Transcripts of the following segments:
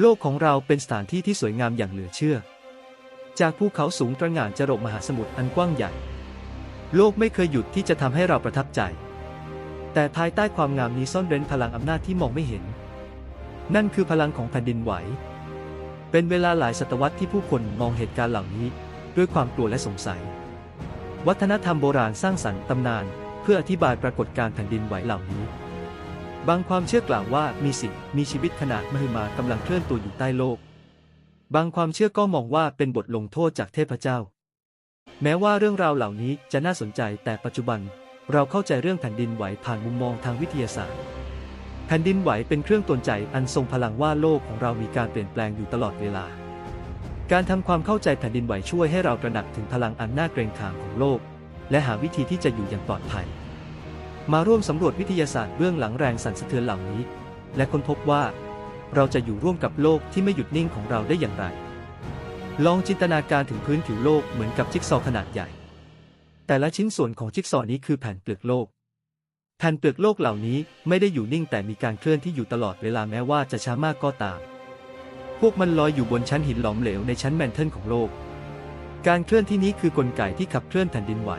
โลกของเราเป็นสถานที่ที่สวยงามอย่างเหลือเชื่อ จากภูเขาสูงตระหง่านจรดมหาสมุทรอันกว้างใหญ่ โลกไม่เคยหยุดที่จะทำให้เราประทับใจ แต่ภายใต้ความงามนี้ซ่อนเร้นพลังอำนาจที่มองไม่เห็น นั่นคือพลังของแผ่นดินไหว เป็นเวลาหลายศตวรรษที่ผู้คนมองเหตุการณ์เหล่านี้ ด้วยความกลัวและสงสัย วัฒนธรรมโบราณสร้างสรรค์ตำนาน เพื่ออธิบายปรากฏการณ์แผ่นดินไหวเหล่านี้ บางความเชื่อกล่าวว่ามีสิ่งมีชีวิตขนาดมหึมากำลังเคลื่อนตัวอยู่ใต้โลก บางความเชื่อก็มองว่าเป็นบทลงโทษจากเทพเจ้า แม้ว่าเรื่องราวเหล่านี้จะน่าสนใจแต่ปัจจุบัน เราเข้าใจเรื่องแผ่นดินไหวผ่านมุมมองทางวิทยาศาสตร์ แผ่นดินไหวเป็นเครื่องตนใจอันทรงพลังว่าโลกของเรามีการเปลี่ยนแปลงอยู่ตลอดเวลา การทำความเข้าใจแผ่นดินไหวช่วยให้เราตระหนักถึงพลังอันน่าเกรงขามของโลก และหาวิธีที่จะอยู่อย่างปลอดภัย มาร่วมสำรวจวิทยาศาสตร์เบื้องหลังแรงสั่นสะเทือนเหล่านี้ และค้นพบว่า เราจะอยู่ร่วมกับโลกที่ไม่หยุดนิ่งของเราได้อย่างไร ลองจินตนาการถึงพื้นผิวโลกเหมือนกับจิ๊กซอว์ขนาดใหญ่ แต่ละชิ้นส่วนของจิ๊กซอว์นี้คือแผ่นเปลือกโลก แผ่นเปลือกโลกเหล่านี้ไม่ได้อยู่นิ่งแต่มีการเคลื่อนที่อยู่ตลอดเวลาแม้ว่าจะช้ามากก็ตาม พวกมันลอยอยู่บนชั้นหินหลอมเหลวในชั้นแมนเทิลของโลก การเคลื่อนที่นี้คือกลไกที่ขับเคลื่อนแผ่นดินไหว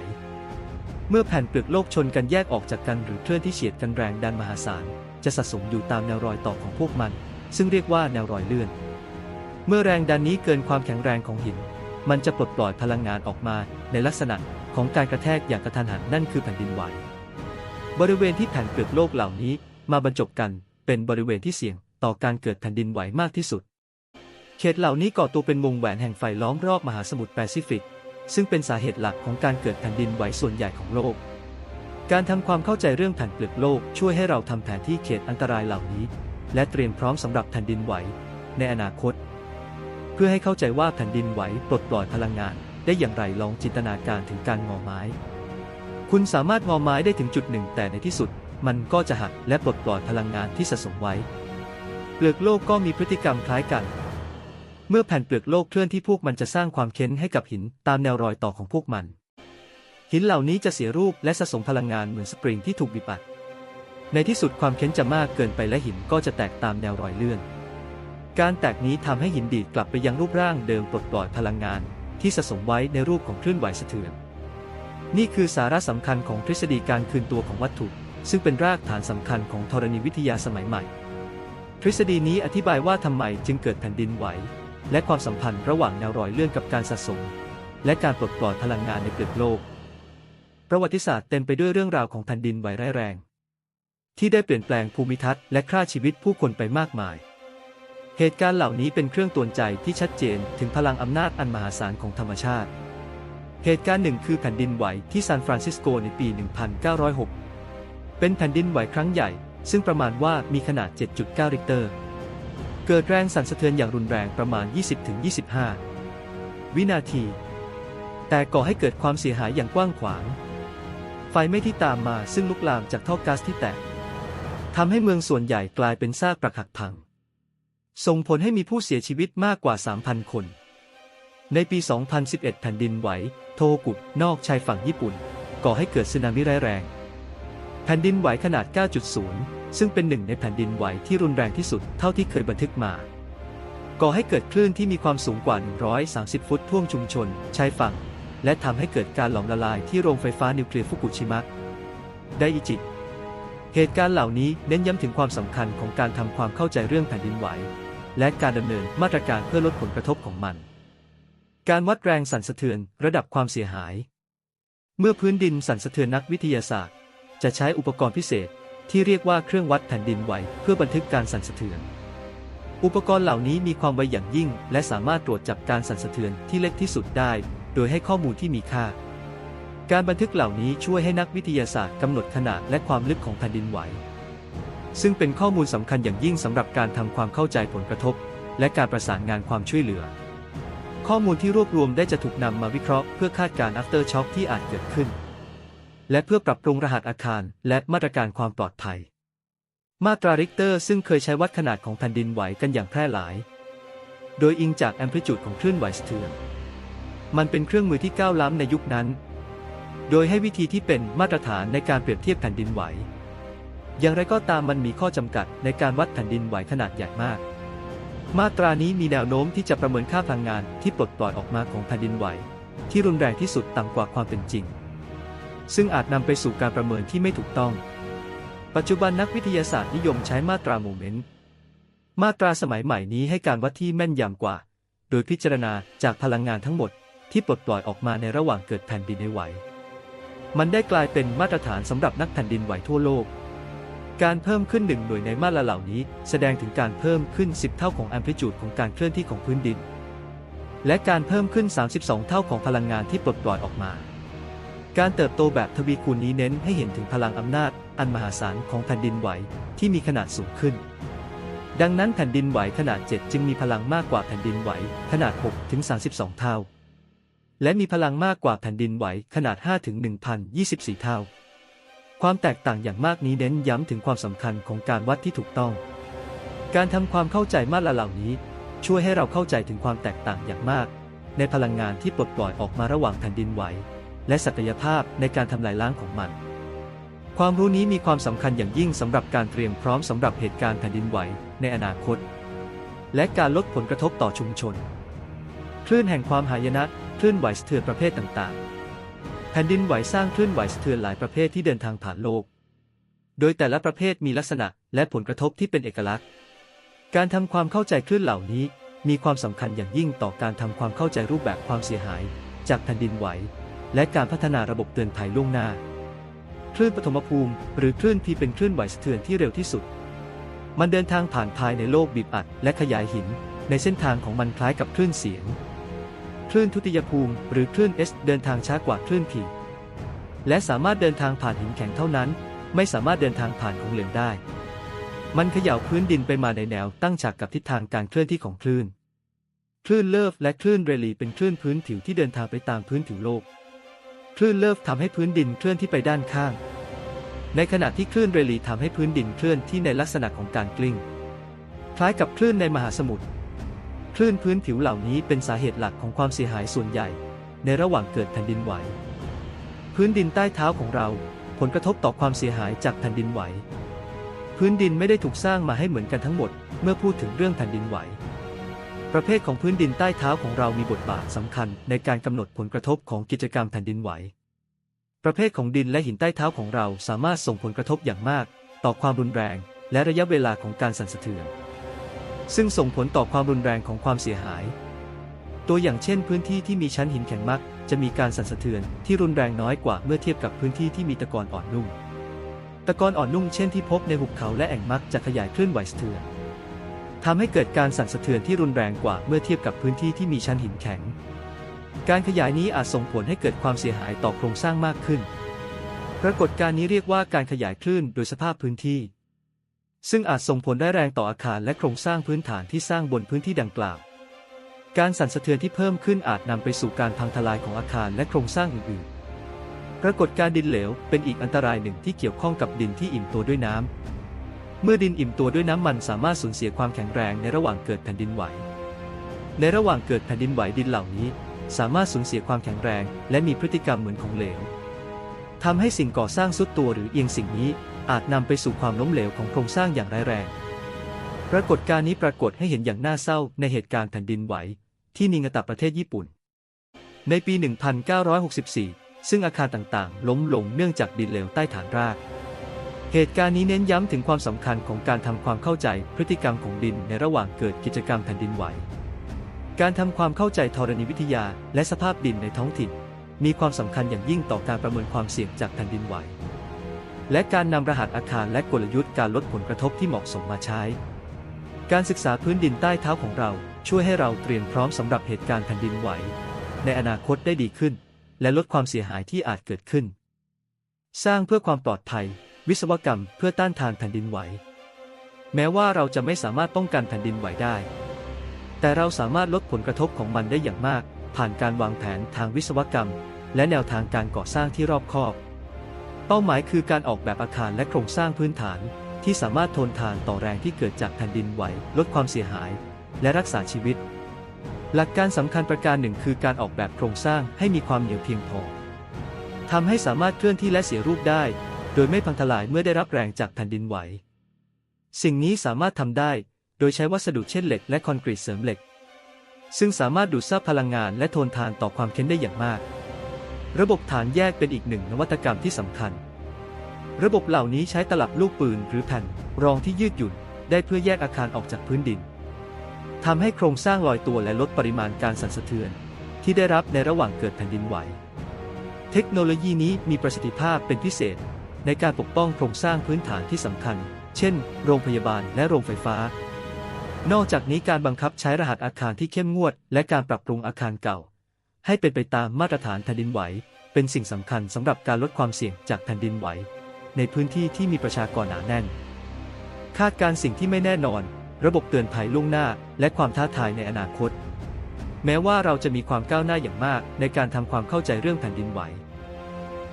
เมื่อแผ่นเปลือกโลกชนกันแยกออกจากกันหรือเคลื่อนที่เฉียดกันแรงดันมหาศาล จะสะสมอยู่ตามแนวรอยต่อของพวกมัน ซึ่งเรียกว่าแนวรอยเลื่อน เมื่อแรงดันนี้เกินความแข็งแรงของหิน มันจะปลดปล่อยพลังงานออกมาในลักษณะของการกระแทกอย่างกระทันหันนั่นคือแผ่นดินไหว บริเวณที่แผ่นเปลือกโลกเหล่านี้มาบรรจบกันเป็นบริเวณที่เสี่ยงต่อการเกิดแผ่นดินไหวมากที่สุด เขตเหล่านี้ก่อตัวเป็นวงแหวนแห่งไฟล้อมรอบมหาสมุทรแปซิฟิก ซึ่งเป็นสาเหตุหลักของการเกิดแผ่นดินไหวส่วนใหญ่ของโลก การทำความเข้าใจเรื่องแผ่นเปลือกโลกช่วยให้เราทำแผนที่เขตอันตรายเหล่านี้ และเตรียมพร้อมสำหรับแผ่นดินไหว ในอนาคต เพื่อให้เข้าใจว่าแผ่นดินไหวปลดปล่อยพลังงาน ได้อย่างไรลองจินตนาการถึงการงอไม้ คุณสามารถงอไม้ได้ถึงจุดหนึ่ง แต่ในที่สุด มันก็จะหักและปลดปล่อยพลังงานที่สะสมไว้ เปลือกโลกก็มีพฤติกรรมคล้ายกัน เมื่อแผ่นเปลือกโลกเคลื่อนที่พวกมันจะสร้างความเค้นให้กับหินตามแนวรอยต่อของพวกมัน หินเหล่านี้จะเสียรูปและสะสมพลังงานเหมือนสปริงที่ถูกบีบอัด ในที่สุดความเค้นจะมากเกินไปและหินก็จะแตกตามแนวรอยเลื่อน การแตกนี้ทำให้หินดีดกลับไปยังรูปร่างเดิมปลดปล่อยพลังงาน ที่สะสมไว้ในรูปของคลื่นไหวสะเทือน นี่คือสาระสำคัญของทฤษฎีการคืนตัวของวัตถุ ซึ่งเป็นรากฐานสำคัญของธรณีวิทยาสมัยใหม่ ทฤษฎีนี้อธิบายว่าทำไมจึงเกิดแผ่นดินไหว และความสัมพันธ์ระหว่างแนวรอยเลื่อนกับการสะสม และการปลดปล่อยพลังงานในเปลือกโลก ประวัติศาสตร์เต็มไปด้วยเรื่องราวของแผ่นดินไหวร้ายแรง ที่ได้เปลี่ยนแปลงภูมิทัศน์และฆ่าชีวิตผู้คนไปมากมาย เหตุการณ์เหล่านี้เป็นเครื่องตวนใจที่ชัดเจนถึงพลังอำนาจอันมหาศาลของธรรมชาติ เหตุการณ์หนึ่งคือแผ่นดินไหวที่ซานฟรานซิสโกในปี 1906 เป็นแผ่นดินไหวครั้งใหญ่ ซึ่งประมาณว่ามีขนาด 7.9 ริกเตอร์ เกิดแรงสั่นสะเทือนอย่างรุนแรงประมาณ 20-25 วินาที แต่ก่อให้เกิดความเสียหายอย่างกว้างขวาง ไฟไหม้ที่ตามมาซึ่งลุกลามจากท่อก๊าซที่แตกทำให้เมืองส่วนใหญ่กลายเป็นซากปรักหักพัง ส่งผลให้มีผู้เสียชีวิตมากกว่า 3,000 คน ในปี 2011 แผ่นดินไหว โทกุนอกชายฝั่งญี่ปุ่น ก่อให้เกิดสึนามิร้ายแรง แผ่นดินไหวขนาด 9.0ซึ่งเป็นหนึ่งในแผ่นดินไหวที่รุนแรงที่สุดเท่าที่เคยบันทึกมา ก่อให้เกิดคลื่นที่มีความสูงกว่า 130 ฟุตท่วมชุมชน ชายฝั่ง และทำให้เกิดการหลอมละลายที่โรงไฟฟ้านิวเคลียร์ฟุกุชิมะไดอิจิ เหตุการณ์เหล่านี้เน้นย้ำถึงความสำคัญของการทำความเข้าใจเรื่องแผ่นดินไหว และการดำเนินมาตรการเพื่อลดผลกระทบของมัน การวัดแรงสั่นสะเทือนระดับความเสียหาย เมื่อพื้นดินสั่นสะเทือนนักวิทยาศาสตร์ จะใช้อุปกรณ์พิเศษ ที่เรียกว่าเครื่องวัดแผ่นดินไหวเพื่อบันทึกการสั่นสะเทือน อุปกรณ์เหล่านี้มีความไวอย่างยิ่ง และสามารถตรวจจับการสั่นสะเทือนที่เล็กที่สุดได้ โดยให้ข้อมูลที่มีค่า การบันทึกเหล่านี้ช่วยให้นักวิทยาศาสตร์กำหนดขนาดและความลึกของแผ่นดินไหว ซึ่งเป็นข้อมูลสำคัญอย่างยิ่งสำหรับการทำความเข้าใจผลกระทบ และการประสานงานความช่วยเหลือ ข้อมูลที่รวบรวมได้จะถูกนำมาวิเคราะห์เพื่อคาดการณ์ after shock ที่อาจเกิดขึ้น และเพื่อปรับปรุงรหัสอาคาร และมาตรการความปลอดภัย มาตราริกเตอร์ซึ่งเคยใช้วัดขนาดของแผ่นดินไหวกันอย่างแพร่หลาย โดยอิงจากแอมพลิจูดของคลื่นไหวสะเทือน มันเป็นเครื่องมือที่ก้าวล้ำในยุคนั้น โดยให้วิธีที่เป็นมาตรฐานในการเปรียบเทียบแผ่นดินไหว อย่างไรก็ตามมันมีข้อจำกัดในการวัดแผ่นดินไหวขนาดใหญ่มากมาตรานี้มีแนวโน้มที่จะประเมินค่าพลังงานที่ปลดปล่อยออกมาของแผ่นดินไหว ที่รุนแรงที่สุดต่ำกว่าความเป็นจริง ซึ่งอาจนำไปสู่การประเมินที่ไม่ถูกต้อง ปัจจุบันนักวิทยาศาสตร์นิยมใช้มาตราโมเมนต์ มาตราสมัยใหม่นี้ให้การวัดที่แม่นยำกว่า โดยพิจารณาจากพลังงานทั้งหมดที่ปลดปล่อยออกมาในระหว่างเกิดแผ่นดินไหว มันได้กลายเป็นมาตรฐานสำหรับนักแผ่นดินไหวทั่วโลก การเพิ่มขึ้นหนึ่งหน่วยในมาตราเหล่านี้ แสดงถึงการเพิ่มขึ้น 10 เท่าของแอมพลิจูดของการเคลื่อนที่ของพื้นดิน และการเพิ่มขึ้น 32 เท่าของพลังงานที่ปลดปล่อยออกมา การเติบโตแบบทวีคูณนี้เน้นให้เห็นถึงพลังอำนาจ อันมหาศาลของแผ่นดินไหวที่มีขนาดสูงขึ้น ดังนั้นแผ่นดินไหวขนาด 7 จึงมีพลังมากกว่าแผ่นดินไหวขนาด 6 ถึง 32 เท่า และมีพลังมากกว่าแผ่นดินไหวขนาด 5 ถึง 1,024 เท่า ความแตกต่างอย่างมากนี้เน้นย้ำถึงความสำคัญของการวัดที่ถูกต้อง การทำความเข้าใจมาตราเหล่านี้ ช่วยให้เราเข้าใจถึงความแตกต่างอย่างมาก ในพลังงานที่ปลดปล่อยออกมาระหว่างแผ่นดินไหว และศักยภาพในการทำลายล้างของมัน ความรู้นี้มีความสำคัญอย่างยิ่งสำหรับการเตรียมพร้อมสำหรับเหตุการณ์แผ่นดินไหวในอนาคต และการลดผลกระทบต่อชุมชน คลื่นแห่งความหายนะคลื่นไหวสะเทือนประเภทต่างๆ แผ่นดินไหวสร้างคลื่นไหวสะเทือนหลายประเภทที่เดินทางผ่านโลก โดยแต่ละประเภทมีลักษณะและผลกระทบที่เป็นเอกลักษณ์ การทำความเข้าใจคลื่นเหล่านี้มีความสำคัญอย่างยิ่งต่อการทำความเข้าใจรูปแบบความเสียหาย จากแผ่นดินไหว และการพัฒนาระบบเตือนภัยล่วงหน้า คลื่นปฐมภูมิ หรือคลื่นที่เป็นคลื่นไหวสะเทือนที่เร็วที่สุด มันเดินทางผ่านภายในโลกบีบอัด และขยายหิน ในเส้นทางของมันคล้ายกับคลื่นเสียง คลื่นทุติยภูมิ หรือคลื่น S เดินทางช้ากว่าคลื่น P และสามารถเดินทางผ่านหินแข็งเท่านั้น ไม่สามารถเดินทางผ่านของเหลวได้ มันเขย่าพื้นดินไปมาในแนวตั้งฉากกับทิศทางการเคลื่อนที่ของคลื่น คลื่นเลิฟและคลื่นเรลีเป็นคลื่นพื้นผิวที่เดินทางไปตามพื้นผิวโลก คลื่นเลิฟทำให้พื้นดินเคลื่อนที่ไปด้านข้าง ในขณะที่คลื่นเรลีทำให้พื้นดินเคลื่อนที่ในลักษณะของการกลิ้ง คล้ายกับคลื่นในมหาสมุทร คลื่นพื้นผิวเหล่านี้เป็นสาเหตุหลักของความเสียหายส่วนใหญ่ ในระหว่างเกิดแผ่นดินไหว พื้นดินใต้เท้าของเรา ผลกระทบต่อความเสียหายจากแผ่นดินไหว พื้นดินไม่ได้ถูกสร้างมาให้เหมือนกันทั้งหมด เมื่อพูดถึงเรื่องแผ่นดินไหว ประเภทของพื้นดินใต้เท้าของเรามีบทบาทสำคัญในการกำหนดผลกระทบของกิจกรรมแผ่นดินไหว ประเภทของดินและหินใต้เท้าของเราสามารถส่งผลกระทบอย่างมาก ต่อความรุนแรง และระยะเวลาของการสั่นสะเทือน ซึ่งส่งผลต่อความรุนแรงของความเสียหาย ตัวอย่างเช่น พื้นที่ที่มีชั้นหินแข็งมักจะมีการสั่นสะเทือนที่รุนแรงน้อยกว่าเมื่อเทียบกับพื้นที่ที่มีตะกอนอ่อนนุ่ม ตะกอนอ่อนนุ่มเช่นที่พบในหุบเขาและแอ่งมักจะขยายคลื่นไหวสะเทือน ทำให้เกิดการสั่นสะเทือนที่รุนแรงกว่าเมื่อเทียบกับพื้นที่ที่มีชั้นหินแข็ง การขยายนี้อาจส่งผลให้เกิดความเสียหายต่อโครงสร้างมากขึ้น ปรากฏการณ์นี้เรียกว่าการขยายคลื่นโดยสภาพพื้นที่ ซึ่งอาจส่งผลได้แรงต่ออาคารและโครงสร้างพื้นฐานที่สร้างบนพื้นที่ดังกล่าว การสั่นสะเทือนที่เพิ่มขึ้นอาจนำไปสู่การพังทลายของอาคารและโครงสร้างอื่นๆ ปรากฏการณ์ดินเหลวเป็นอีกอันตรายหนึ่งที่เกี่ยวข้องกับดินที่อิ่มตัวด้วยน้ำ เมื่อดินอิ่มตัวด้วยน้ำมันสามารถสูญเสียความแข็งแรงในระหว่างเกิดแผ่นดินไหว ในระหว่างเกิดแผ่นดินไหวดินเหล่านี้ สามารถสูญเสียความแข็งแรง และมีพฤติกรรมเหมือนของเหลวทำให้สิ่งก่อสร้างสุดตัวหรือเอียงสิ่งนี้อาจนำไปสู่ความล้มเหลวของโครงสร้างอย่างร้ายแรง ปรากฏการณ์นี้ปรากฏให้เห็นอย่างน่าเศร้าในเหตุการณ์แผ่นดินไหว ที่นิงาตะประเทศญี่ปุ่น ในปี 1964 ซึ่งอาคารต่างๆ ล้มลงเนื่องจากดินเหลวใต้ฐานราก เหตุการณ์นี้เน้นย้ำถึงความสำคัญของการทำความเข้าใจพฤติกรรมของดินในระหว่างเกิดกิจกรรมแผ่นดินไหว การทำความเข้าใจธรณีวิทยาและสภาพดินในท้องถิ่น มีความสำคัญอย่างยิ่งต่อการประเมินความเสี่ยงจากแผ่นดินไหว และการนำรหัสอาคารและกลยุทธ์การลดผลกระทบที่เหมาะสมมาใช้ การศึกษาพื้นดินใต้เท้าของเราช่วยให้เราเตรียมพร้อมสำหรับเหตุการณ์แผ่นดินไหว ในอนาคตได้ดีขึ้น และลดความเสียหายที่อาจเกิดขึ้น สร้างเพื่อความปลอดภัย วิศวกรรมเพื่อต้านทานแผ่นดินไหว แม้ว่าเราจะไม่สามารถป้องกันแผ่นดินไหวได้ แต่เราสามารถลดผลกระทบของมันได้อย่างมาก ผ่านการวางแผนทางวิศวกรรม และแนวทางการก่อสร้างที่รอบคอบ เป้าหมายคือการออกแบบอาคารและโครงสร้างพื้นฐาน ที่สามารถทนทานต่อแรงที่เกิดจากแผ่นดินไหว ลดความเสียหาย และรักษาชีวิต หลักการสำคัญประการหนึ่งคือการออกแบบโครงสร้างให้มีความเหนียวเพียงพอทำให้สามารถเคลื่อนที่และเสียรูปได้ โดยไม่พังทลายเมื่อได้รับแรงจากแผ่นดินไหว สิ่งนี้สามารถทำได้โดยใช้วัสดุเช่นเหล็กและคอนกรีตเสริมเหล็ก ซึ่งสามารถดูดซับพลังงานและทนทานต่อความเค้นได้อย่างมาก ระบบฐานแยกเป็นอีกหนึ่งนวัตกรรมที่สำคัญ ระบบเหล่านี้ใช้ตลับลูกปืนหรือแผ่น รองที่ยืดหยุ่น ได้เพื่อแยกอาคารออกจากพื้นดินทำให้โครงสร้างลอยตัวและลดปริมาณการสั่นสะเทือน ที่ได้รับในระหว่างเกิดแผ่นดินไหว เทคโนโลยีนี้มีประสิทธิภาพเป็นพิเศษ ในการปกป้องโครงสร้างพื้นฐานที่สำคัญ เช่น โรงพยาบาลและโรงไฟฟ้า นอกจากนี้การบังคับใช้รหัสอาคารที่เข้มงวด และการปรับปรุงอาคารเก่า ให้เป็นไปตามมาตรฐานแผ่นดินไหว เป็นสิ่งสำคัญสำหรับการลดความเสี่ยงจากแผ่นดินไหว ในพื้นที่ที่มีประชากรหนาแน่น คาดการณ์สิ่งที่ไม่แน่นอน ระบบเตือนภัยล่วงหน้า และความท้าทายในอนาคต แม้ว่าเราจะมีความก้าวหน้าอย่างมากในการทำความเข้าใจเรื่องแผ่นดินไหว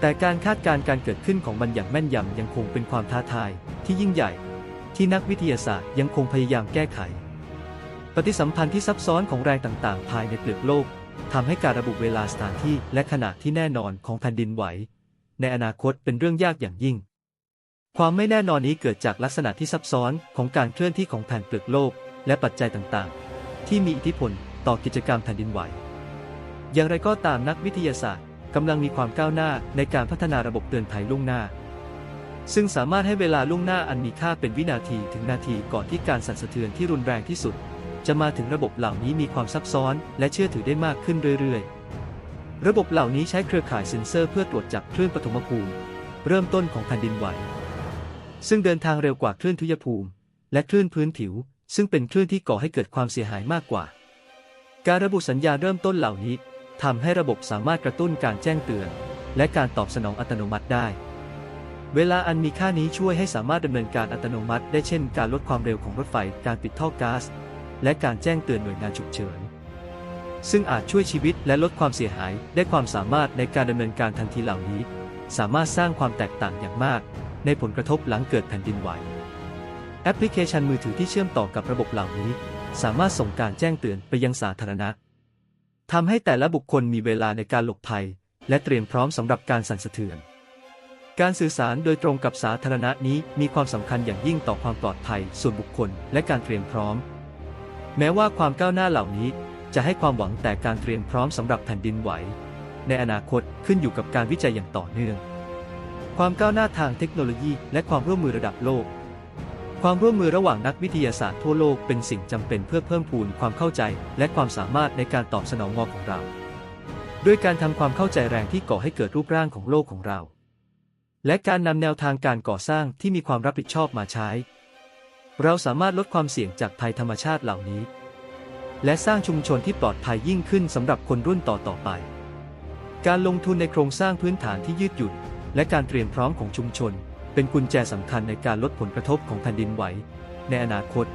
แต่การคาดการณ์การเกิดขึ้นของมันอย่างแม่นยำยังคงเป็นความท้าทายที่ยิ่งใหญ่ ที่นักวิทยาศาสตร์ยังคงพยายามแก้ไข ปฏิสัมพันธ์ที่ซับซ้อนของแรงต่างๆ ภายในเปลือกโลกทำให้การระบุเวลาสถานที่และขนาดที่แน่นอนของแผ่นดินไหว ในอนาคตเป็นเรื่องยากอย่างยิ่ง ความไม่แน่นอนนี้เกิดจากลักษณะที่ซับซ้อนของการเคลื่อนที่ของแผ่นเปลือกโลก และปัจจัยต่างๆ ที่มีอิทธิพลต่อกิจกรรมแผ่นดินไหว อย่างไรก็ตามนักวิทยาศาสตร์ กำลังมีความก้าวหน้าในการพัฒนาระบบเตือนภัยล่วงหน้า ซึ่งสามารถให้เวลาล่วงหน้าอันมีค่าเป็นวินาทีถึงนาทีก่อนที่การสั่นสะเทือนที่รุนแรงที่สุด จะมาถึงระบบเหล่านี้มีความซับซ้อน และเชื่อถือได้มากขึ้นเรื่อยๆ ระบบเหล่านี้ใช้เครือข่ายเซ็นเซอร์เพื่อตรวจจับคลื่นปฐมภูมิ เริ่มต้นของแผ่นดินไหว ซึ่งเดินทางเร็วกว่าคลื่นทุยภูมิ และคลื่นพื้นผิว ซึ่งเป็นคลื่นที่ก่อให้เกิดความเสียหายมากกว่า การระบุสัญญาณเริ่มต้นเหล่านี้ ทำให้ระบบสามารถกระตุ้นการแจ้งเตือน และการตอบสนองอัตโนมัติได้ เวลาอันมีค่านี้ช่วยให้สามารถดำเนินการอัตโนมัติได้เช่น การลดความเร็วของรถไฟ การปิดท่อก๊าซ และการแจ้งเตือนหน่วยงานฉุกเฉิน ซึ่งอาจช่วยชีวิตและลดความเสียหาย ได้ความสามารถในการดำเนินการทันทีเหล่านี้ สามารถสร้างความแตกต่างอย่างมาก ในผลกระทบหลังเกิดแผ่นดินไหว แอปพลิเคชันมือถือที่เชื่อมต่อกับระบบเหล่านี้ สามารถส่งการแจ้งเตือนไปยังสาธารณะ ทำให้แต่ละบุคคลมีเวลาในการหลบภัย และเตรียมพร้อมสำหรับการสั่นสะเทือน การสื่อสารโดยตรงกับสาธารณะนี้มีความสำคัญอย่างยิ่งต่อความปลอดภัย ส่วนบุคคล และการเตรียมพร้อม แม้ว่าความก้าวหน้าเหล่านี้ จะให้ความหวังแต่การเตรียมพร้อมสำหรับแผ่นดินไหว ในอนาคตขึ้นอยู่กับการวิจัยอย่างต่อเนื่อง ความก้าวหน้าทางเทคโนโลยี และความร่วมมือระดับโลก ความร่วมมือระหว่างนักวิทยาศาสตร์ทั่วโลกเป็นสิ่งจำเป็นเพื่อเพิ่มพูนความเข้าใจ และความสามารถในการตอบสนองงอของเรา ด้วยการทำความเข้าใจแรงที่ก่อให้เกิดรูปร่างของโลกของเรา และการนำแนวทางการก่อสร้างที่มีความรับผิดชอบมาใช้ เราสามารถลดความเสี่ยงจากภัยธรรมชาติเหล่านี้ และสร้างชุมชนที่ปลอดภัยยิ่งขึ้นสำหรับคนรุ่นต่อๆไป การลงทุนในโครงสร้างพื้นฐานที่ยืดหยุ่นและการเตรียมพร้อมของชุมชน เป็นกุญแจสำคัญในการลดผลกระทบของแผ่นดินไหว ในอนาคต